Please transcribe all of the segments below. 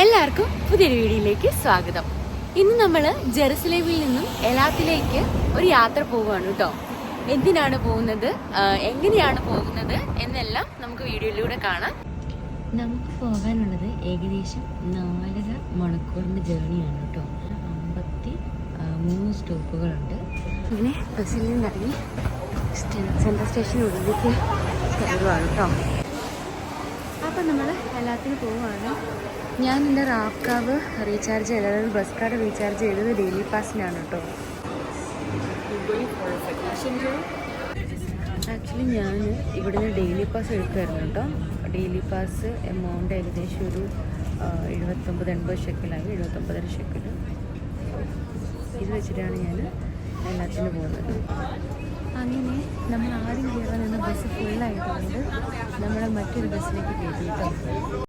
എല്ലാവർക്കും പുതിയൊരു വീഡിയോയിലേക്ക് സ്വാഗതം. ഇന്ന് നമ്മൾ ജെറുസലേമിൽ നിന്നും എലാത്തിലേക്ക് ഒരു യാത്ര പോവുകയാണ് കേട്ടോ. എന്തിനാണ് പോകുന്നത്? എങ്ങനെയാണ് പോകുന്നത്? എന്നെല്ലാം നമുക്ക് വീഡിയോയിലൂടെ കാണാം. നമുക്ക് പോകാനുള്ളത് ഏകദേശം നാലര മണിക്കൂറിന്റെ ജേണിയാണ് കേട്ടോ. അമ്പത്തി മൂന്ന് സ്റ്റോപ്പുകളുണ്ട്. ഇങ്ങനെ ബസ്സിൽ നിന്നിറങ്ങി സെൻട്രൽ സ്റ്റേഷനുള്ളിലേക്ക് കയറുവാണ് കേട്ടോ. അപ്പം നമ്മൾ എല്ലാത്തിനും പോവുകയാണ്. ഞാൻ എന്റെ റാപ്കാവ് റീചാർജ് ചെയ്തത് അതായത് ബസ് കാർഡ് റീചാർജ് ചെയ്തത് ഡെയിലി പാസിനാണ് കേട്ടോ ആക്ച്വലി ഞാൻ ഇവിടുന്ന് ഡെയിലി പാസ് എടുക്കുമായിരുന്നു കേട്ടോ ഡെയിലി പാസ് എമൗണ്ട് ഏകദേശം ഒരു എഴുപത്തൊമ്പത് എൺപത് ഷെക്കിലായി എഴുപത്തൊമ്പതര ഷെക്കിൽ ഇത് വെച്ചിട്ടാണ് ഞാൻ എല്ലാത്തിനും പോകുന്നത്. അങ്ങനെ നമ്മൾ ആദ്യം കയറാൻ നിന്ന ബസ് ഫുള്ളായതുകൊണ്ട് നമ്മളെ മറ്റൊരു ബസ്സിലേക്ക് കയറ്റി കേട്ടോ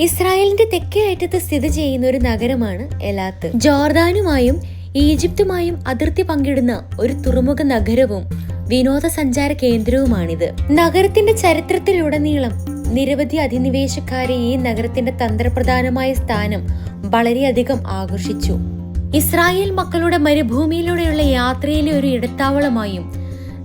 ഇസ്രായേലിന്റെ തെക്കേ അറ്റത്ത് സ്ഥിതി ചെയ്യുന്ന ഒരു നഗരമാണ് എലാത്ത്. ജോർദാനുമായും ഈജിപ്തുമായും അതിർത്തി പങ്കിടുന്ന ഒരു തുറമുഖ നഗരവും വിനോദസഞ്ചാര കേന്ദ്രവുമാണിത്. നഗരത്തിന്റെ ചരിത്രത്തിലുടനീളം നിരവധി അധിനിവേശക്കാരെ ഈ നഗരത്തിന്റെ തന്ത്രപ്രധാനമായ സ്ഥാനം വളരെയധികം ആകർഷിച്ചു. ഇസ്രായേൽ മക്കളുടെ മരുഭൂമിയിലൂടെയുള്ള യാത്രയിലെ ഒരു ഇടത്താവളമായും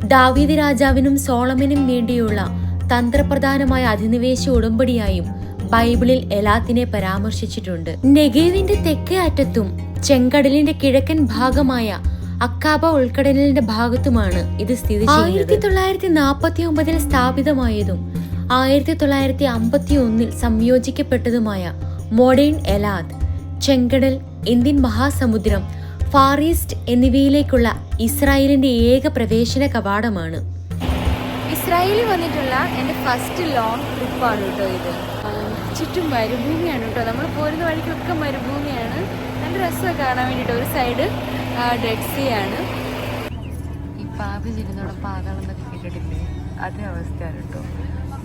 ദാവീദ് രാജാവിനും സോളമനും വേണ്ടിയുള്ള തന്ത്രപ്രധാനമായ അധിനിവേശ ഉടമ്പടിയായും ബൈബിളിൽ എലാത്തിനെ പരാമർശിച്ചിട്ടുണ്ട്. നെഗേവിന്റെ തെക്കേ അറ്റത്തും ചെങ്കടലിന്റെ കിഴക്കൻ ഭാഗമായ അക്കാബ ഉൾക്കടലിന്റെ ഭാഗത്തുമാണ് ഇത് സ്ഥിതി ചെയ്യുന്നത്. ആയിരത്തി തൊള്ളായിരത്തി നാൽപ്പത്തി ഒമ്പതിൽ സ്ഥാപിതമായതും ആയിരത്തി തൊള്ളായിരത്തി അമ്പത്തി ഒന്നിൽ സംയോജിക്കപ്പെട്ടതുമായ മോഡേൺ എലാദ് ചെങ്കടൽ ഇന്ത്യൻ മഹാസമുദ്രം ഫാർ ഈസ്റ്റ് എന്നിവയിലേക്കുള്ള ഇസ്രായേലിന്റെ ഏക പ്രവേശന കവാടമാണ്. ഇസ്രായേലിൽ വന്നിട്ടുള്ള എന്റെ ഫസ്റ്റ് ലോങ് ട്രിപ്പാണ് കേട്ടോ ഇത്. ചുറ്റും മരുഭൂമിയാണ് കേട്ടോ. നമ്മൾ പോരുന്ന വഴിക്കൊക്കെ മരുഭൂമിയാണ്. നല്ല രസമൊക്കെ കാണാൻ വേണ്ടിയിട്ട്. ഒരു സൈഡ് ഡെഡ് സീ ആണ് ഈ പാവ ചെല്ലുന്നോടെ പാതാളം എന്നൊക്കെ കേട്ടിട്ടില്ലേ? അതേ അവസ്ഥയാണ് കേട്ടോ.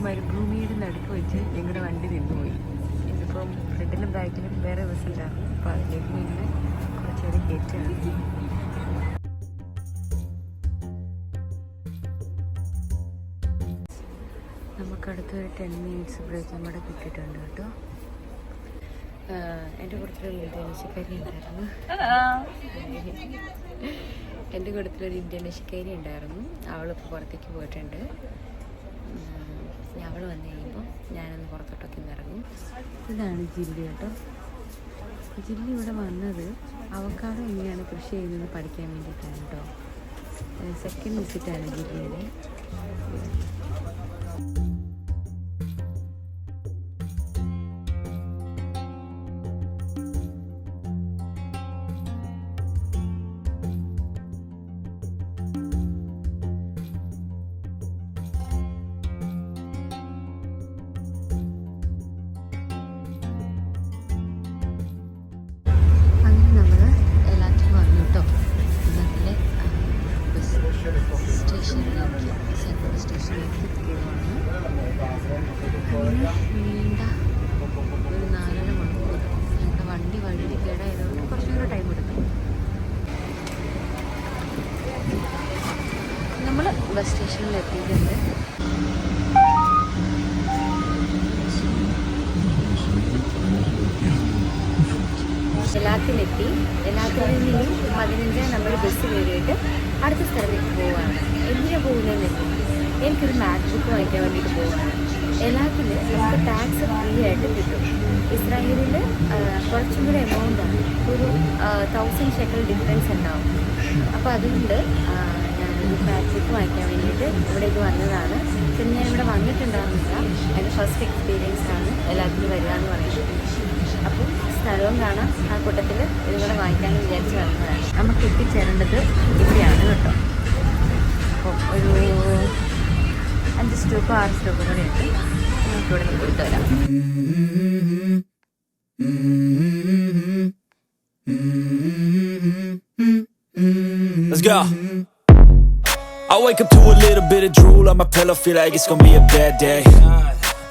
മരുഭൂമിയുടെ നടുക്ക് വെച്ച് ഞങ്ങളുടെ വണ്ടി നിന്നുപോയി. ഇതിപ്പം ഫ്രണ്ടിലും ബാക്കിലും വേറെ ബസ്സുണ്ടായിരുന്നു. അപ്പോൾ അതിലേക്ക് നിന്ന് കുറച്ചുകൂടി കയറ്റുകയാണ് ഒരു ടെൻ മിനിറ്റ്സ് ബ്രേക്ക് നമ്മുടെ കിട്ടിയിട്ടുണ്ട് കേട്ടോ. എന്റെ കൂട്ടത്തിലൊരു ഇന്തോനേഷ്യക്കാരി ഉണ്ടായിരുന്നു. എന്റെ കൂട്ടത്തിലൊരു ഇന്തോനേഷ്യക്കാരി ഉണ്ടായിരുന്നു. അവളിപ്പോൾ പുറത്തേക്ക് പോയിട്ടുണ്ട്. അവൾ വന്നു കഴിയുമ്പോൾ ഞാനൊന്ന് പുറത്തോട്ടൊക്കെ ഇറങ്ങും. ഇതാണ് ജില്ലി കേട്ടോ. ജില്ലി ഇവിടെ വന്നത് അവക്കാടോ എങ്ങനെയാണ് കൃഷി ചെയ്യുന്നത് പഠിക്കാൻ വേണ്ടിയിട്ടാണ് കേട്ടോ. സെക്കൻഡ് വിസിറ്റാണ് ജില്ലയുടെ. സ്റ്റേഷനിലേക്ക് സെൻട്രൽ സ്റ്റേഷനിലേക്ക് എത്തിയതാണ് നീണ്ട ഒരു നാലര ടൈം എടുക്കും നമ്മൾ ബസ് സ്റ്റേഷനിൽ എത്തിയിട്ടുണ്ട്. എല്ലാത്തിലെത്തി. എല്ലാത്തിൽ നിന്നും പതിനഞ്ച് നമ്മൾ ബസ് കയറിയിട്ട് അടുത്ത സ്ഥലത്തേക്ക് പോവുകയാണ്. എന്തിനാ പോകുന്നതെന്ന് എനിക്കൊരു മാത് ബുക്ക് വാങ്ങിക്കാൻ വേണ്ടിയിട്ട് പോവുകയാണ്. എല്ലാത്തിൽ നമുക്ക് ടാക്സ് ഫ്രീ ആയിട്ട് കിട്ടും. ഇസ്രായേലിൽ കുറച്ചും കൂടെ എമൗണ്ടാണ് ഒരു തൗസൻഡ് ഷെക്കൽ ഡിഫറൻസ് ഉണ്ടാവും. അപ്പോൾ അതുകൊണ്ട് ഞാനൊരു വാങ്ങിക്കാൻ വേണ്ടിയിട്ട് ഇവിടേക്ക് വന്നതാണ്. പിന്നെ ഞാൻ ഇവിടെ വന്നിട്ടുണ്ടായിരുന്നില്ല. എന്റെ ഫസ്റ്റ് എക്സ്പീരിയൻസ് ആണ് എല്ലാത്തിനും വരിക എന്ന് പറയുന്നത്. അപ്പം സ്ഥലവും കാണാം ആ കൂട്ടത്തിൽ ഇതും കൂടെ വാങ്ങിക്കാമെന്ന് വിചാരിച്ച് വന്നതാണ്. നമുക്ക് എത്തിച്ചേരേണ്ടത് ഇവിടെയാണ് കേട്ടോ. അപ്പോൾ ഒരു അഞ്ച് സ്റ്റോപ്പ് ആറ് സ്റ്റോപ്പ് കൂടെ ഉണ്ട്. നമുക്ക് ഇവിടെ നിന്ന് കൊടുത്തു വരാം. Let's go. I wake up to a little bit of drool on my pillow, feel like it's gonna be a bad day.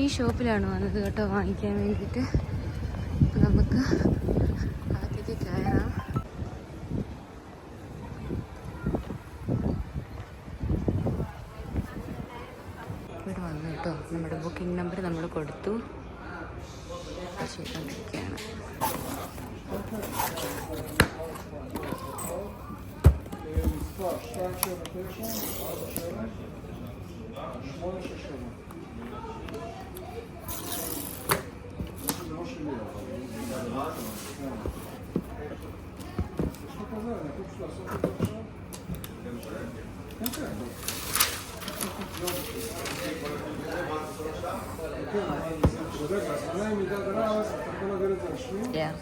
ഈ ഷോപ്പിലാണ് വന്നത് കേട്ടോ വാങ്ങിക്കാൻ വേണ്ടിയിട്ട്. നമുക്ക് അകത്തേക്ക് കയറാം. ഇവിടെ വന്നു കേട്ടോ. നമ്മുടെ ബുക്കിംഗ് നമ്പർ നമ്മൾ കൊടുത്തു. ചെയ്തുകൊണ്ടിരിക്കുകയാണ് Yeah.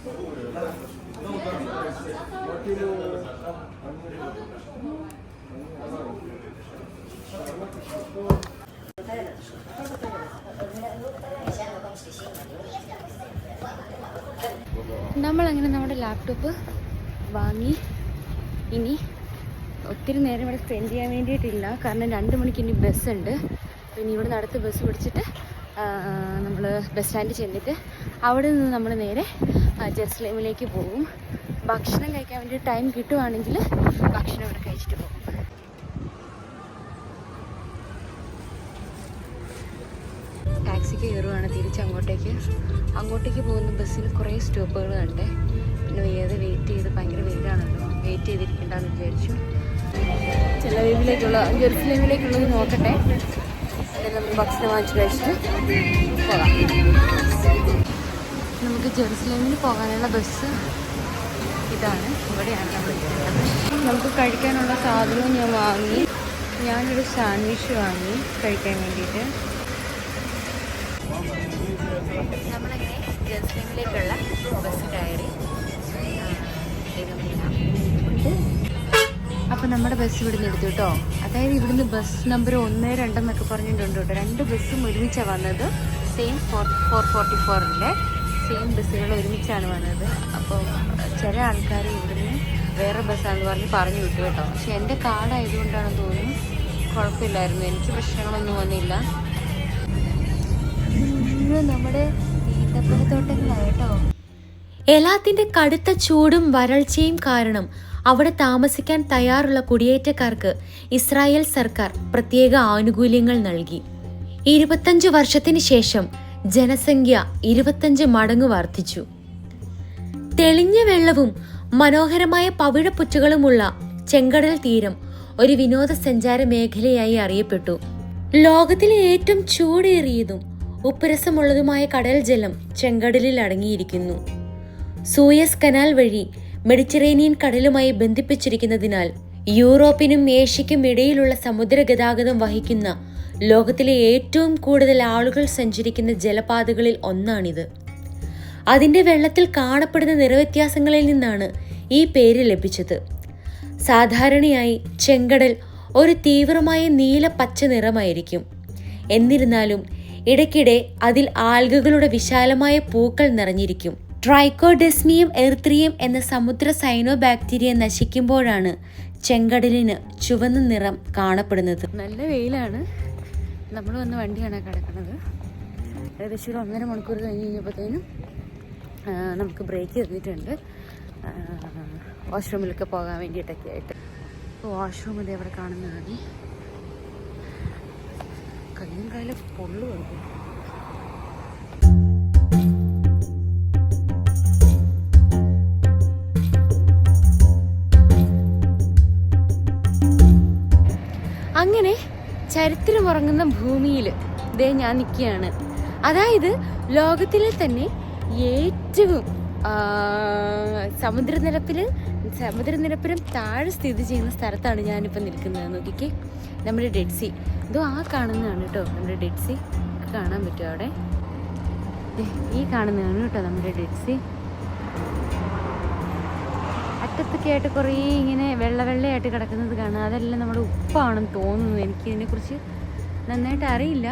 Thank you. നമ്മളങ്ങനെ നമ്മുടെ ലാപ്ടോപ്പ് വാങ്ങി. ഇനി ഒത്തിരി നേരം ഇവിടെ സ്പെൻഡ് ചെയ്യാൻ വേണ്ടിയിട്ടില്ല. കാരണം രണ്ട് മണിക്ക് ഇനി ബസ് ഉണ്ട്. ഇനി ഇവിടെ അടുത്ത് ബസ് പിടിച്ചിട്ട് നമ്മൾ ബസ് സ്റ്റാൻഡിൽ ചെന്നിട്ട് അവിടെ നിന്ന് നമ്മൾ നേരെ ജെറുസലേമിലേക്ക് പോകും. ഭക്ഷണം കഴിക്കാൻ വേണ്ടി ടൈം കിട്ടുവാണെങ്കിൽ ഭക്ഷണം ഇവിടെ കഴിച്ചിട്ട് പോകും. ടാക്സിക്ക് കയറുവാണ് തിരിച്ച് അങ്ങോട്ടേക്ക്. അങ്ങോട്ടേക്ക് പോകുന്ന ബസ്സിൽ കുറേ സ്റ്റോപ്പുകൾ കണ്ടേ. പിന്നെ വയ്യാതെ വെയിറ്റ് ചെയ്ത് ഭയങ്കര വെയിലാണല്ലോ. വെയിറ്റ് ചെയ്തിരിക്കണ്ടെന്ന് വിചാരിച്ചു. ചെലവീവിലേക്കുള്ള ജെറുസലേമിലേക്കുള്ളത് നോക്കട്ടെ. എന്നിട്ട് നമുക്ക് ഭക്ഷണം വാങ്ങിച്ച് കഴിച്ചിട്ട് പോകാം. നമുക്ക് ജെറുസലേമിൽ പോകാനുള്ള ബസ് ഇതാണ്. ഇവിടെയാണ് നമ്മൾ നമുക്ക് കഴിക്കാനുള്ള സാധനവും ഞാൻ വാങ്ങി. ഞാനൊരു സാൻഡ്വിച്ച് വാങ്ങി കഴിക്കാൻ വേണ്ടിയിട്ട്. നമ്മളങ്ങനെ ജെറുസലേമിലേക്കുള്ള ബസ് കയറി അപ്പോൾ നമ്മുടെ ബസ് ഇവിടുന്ന് എടുത്തു കേട്ടോ അതായത് ഇവിടുന്ന് ബസ് നമ്പർ ഒന്ന് രണ്ടെന്നൊക്കെ പറഞ്ഞിട്ടുണ്ട് കേട്ടോ രണ്ട് ബസ്സും ഒരുമിച്ചാണ് വന്നത്. സെയിം ഫോർ ഫോർ ഫോർട്ടി ഫോറിന്റെ സെയിം ബസ്സുകൾ ഒരുമിച്ചാണ് വന്നത്. അപ്പോൾ ചില ആൾക്കാർ ഇവിടുന്ന് വേറെ ബസ്സാണെന്ന് പറഞ്ഞ് പറഞ്ഞു വിട്ടു കേട്ടോ. പക്ഷെ എന്റെ കാർഡായതുകൊണ്ടാണെന്ന് തോന്നുന്നു കുഴപ്പമില്ലായിരുന്നു. എനിക്ക് പ്രശ്നങ്ങളൊന്നും വന്നില്ല. നമ്മുടെ എലാത്തിന്റെ കടുത്ത ചൂടും വരൾച്ചയും കാരണം അവിടെ താമസിക്കാൻ തയ്യാറുള്ള കുടിയേറ്റക്കാർക്ക് ഇസ്രായേൽ സർക്കാർ പ്രത്യേക ആനുകൂല്യങ്ങൾ നൽകി. ഇരുപത്തഞ്ച് വർഷത്തിന് ശേഷം ജനസംഖ്യ ഇരുപത്തഞ്ച് മടങ്ങ് വർദ്ധിച്ചു. തെളിഞ്ഞ വെള്ളവും മനോഹരമായ പവിഴപ്പുറ്റുകളുമുള്ള ചെങ്കടൽ തീരം ഒരു വിനോദസഞ്ചാര മേഖലയായി അറിയപ്പെട്ടു. ലോകത്തിലെ ഏറ്റവും ചൂടേറിയതും ഉപ്പുരസമുള്ളതുമായ കടൽ ജലം ചെങ്കടലിൽ അടങ്ങിയിരിക്കുന്നു. സൂയസ് കനാൽ വഴി മെഡിറ്ററേനിയൻ കടലുമായി ബന്ധിപ്പിച്ചിരിക്കുന്നതിനാൽ യൂറോപ്പിനും ഏഷ്യയ്ക്കും ഇടയിലുള്ള സമുദ്ര ഗതാഗതം വഹിക്കുന്ന ലോകത്തിലെ ഏറ്റവും കൂടുതൽ ആളുകൾ സഞ്ചരിക്കുന്ന ജലപാതകളിൽ ഒന്നാണിത്. അതിന്റെ വെള്ളത്തിൽ കാണപ്പെടുന്ന നിറവ്യത്യാസങ്ങളിൽ നിന്നാണ് ഈ പേര് ലഭിച്ചത്. സാധാരണയായി ചെങ്കടൽ ഒരു തീവ്രമായ നീല പച്ച നിറമായിരിക്കും. എന്നിരുന്നാലും ഇടയ്ക്കിടെ അതിൽ ആൽഗകളുടെ വിശാലമായ പൂക്കൾ നിറഞ്ഞിരിക്കും. ട്രൈക്കോഡെസ്മിയം എർത്രിയം എന്ന സമുദ്ര സൈനോബാക്ടീരിയ നശിക്കുമ്പോഴാണ് ചെങ്കടലിന് ചുവന്ന നിറം കാണപ്പെടുന്നത്. നല്ല വെയിലാണ്. നമ്മൾ വന്ന് വണ്ടിയാണ് കിടക്കുന്നത്. ഏകദേശം ഒരു ഒന്നര മണിക്കൂർ കഴിഞ്ഞ് കഴിഞ്ഞപ്പോഴത്തേനും നമുക്ക് ബ്രേക്ക് തന്നിട്ടുണ്ട്. വാഷ്റൂമിലൊക്കെ പോകാൻ വേണ്ടിയിട്ടൊക്കെ ആയിട്ട് വാഷ്റൂം ഇത് എവിടെ കാണുന്നതാണ്. കയ്യും കാലം പൊള്ളുണ്ട് അങ്ങനെ ചരിത്രമുറങ്ങുന്ന ഭൂമിയിൽ ഇതേ ഞാൻ നിൽക്കുകയാണ്. അതായത് ലോകത്തിലെ തന്നെ ഏറ്റവും സമുദ്രനിരപ്പിൽ സമുദ്രനിരപ്പിലും താഴെ സ്ഥിതി ചെയ്യുന്ന സ്ഥലത്താണ് ഞാനിപ്പോൾ നിൽക്കുന്നത്. നോക്കിക്കേ. നമ്മുടെ ഡെഡ് സി ഇതോ ആ കാണുന്നതാണ് കേട്ടോ. നമ്മുടെ ഡെഡ് സി കാണാൻ പറ്റുമോ അവിടെ? ഈ കാണുന്നതാണ് കേട്ടോ നമ്മുടെ ഡെഡ് സി അറ്റത്തൊക്കെ ആയിട്ട് കുറേ ഇങ്ങനെ വെള്ള വെള്ളയായിട്ട് കിടക്കുന്നത് കാണാം. അതെല്ലാം നമ്മുടെ ഉപ്പാണെന്ന് തോന്നുന്നു. എനിക്ക് ഇതിനെക്കുറിച്ച് നന്നായിട്ട് അറിയില്ല.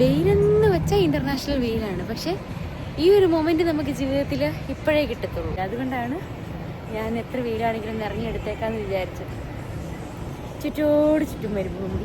വെയിലെന്ന് വെച്ചാൽ ഇന്റർനാഷണൽ വെയിലാണ്. പക്ഷേ ഈ ഒരു മൊമെന്റ് നമുക്ക് ജീവിതത്തിൽ ഇപ്പോഴേ കിട്ടത്തുള്ളൂ. അതുകൊണ്ടാണ് ഞാൻ എത്ര വെയിലാണെങ്കിലും നിറഞ്ഞെടുത്തേക്കാന്ന് വിചാരിച്ചത് ചുറ്റോട് ചുറ്റും മരുഭൂമി.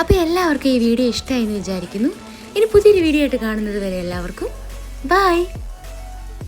അപ്പോൾ എല്ലാവർക്കും ഈ വീഡിയോ ഇഷ്ടമായി എന്ന് വിചാരിക്കുന്നു. ഇനി പുതിയൊരു വീഡിയോ ആയിട്ട് കാണുന്നത് വരെ എല്ലാവർക്കും ബൈ.